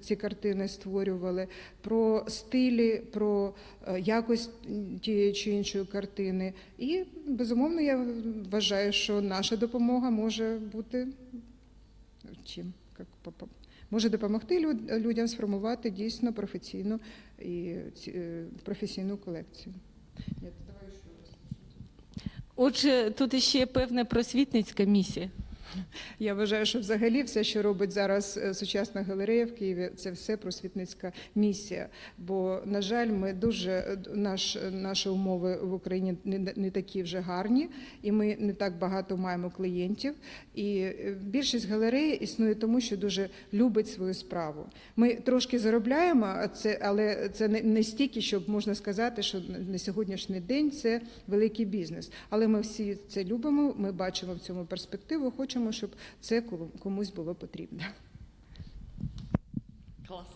ці картини створювали, про стилі, про е, якість тієї чи іншої картини. І безумовно я вважаю, що наша допомога може бути чим може допомогти люд- людям сформувати дійсно професійну і е, професійну колекцію. Ще. Отже, тут іще певна просвітницька місія. Я вважаю, що взагалі все, що робить зараз е, сучасна галерея в Києві, це все просвітницька місія. Бо, на жаль, ми дуже е, наш, наші умови в Україні не, не такі вже гарні, і ми не так багато маємо клієнтів. І е, більшість галереї існує тому, що дуже любить свою справу. Ми трошки заробляємо, але це не стільки, щоб можна сказати, що на сьогоднішній день це великий бізнес. Але ми всі це любимо. Ми бачимо в цьому перспективу. Хочемо, щоб це комусь було потрібно. Клас.